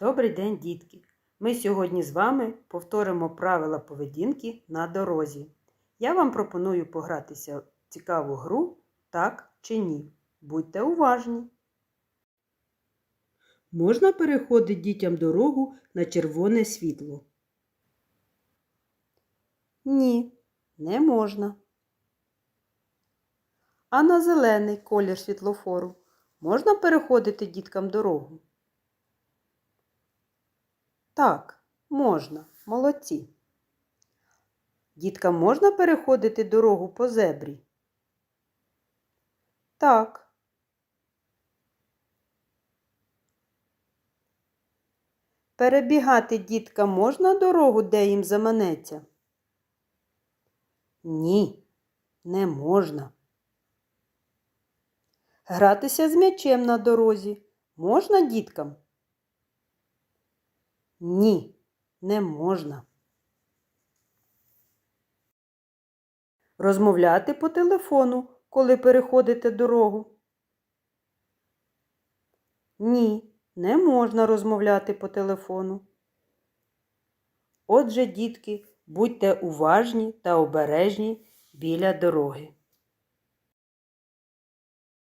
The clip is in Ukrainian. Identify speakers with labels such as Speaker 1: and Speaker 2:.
Speaker 1: Добрий день, дітки! Ми сьогодні з вами повторимо правила поведінки на дорозі. Я вам пропоную погратися в цікаву гру так чи ні. Будьте уважні. Можна переходити дітям дорогу на червоне світло? Ні, не можна. А на зелений колір світлофору можна переходити діткам дорогу? Так, можна. Молодці. Діткам можна переходити дорогу по зебрі? Так. Перебігати діткам можна дорогу, де їм заманеться? Ні, не можна. Гратися з м'ячем на дорозі можна діткам? Ні, не можна. Розмовляти по телефону, коли переходите дорогу? Ні, не можна розмовляти по телефону. Отже, дітки, будьте уважні та обережні біля дороги.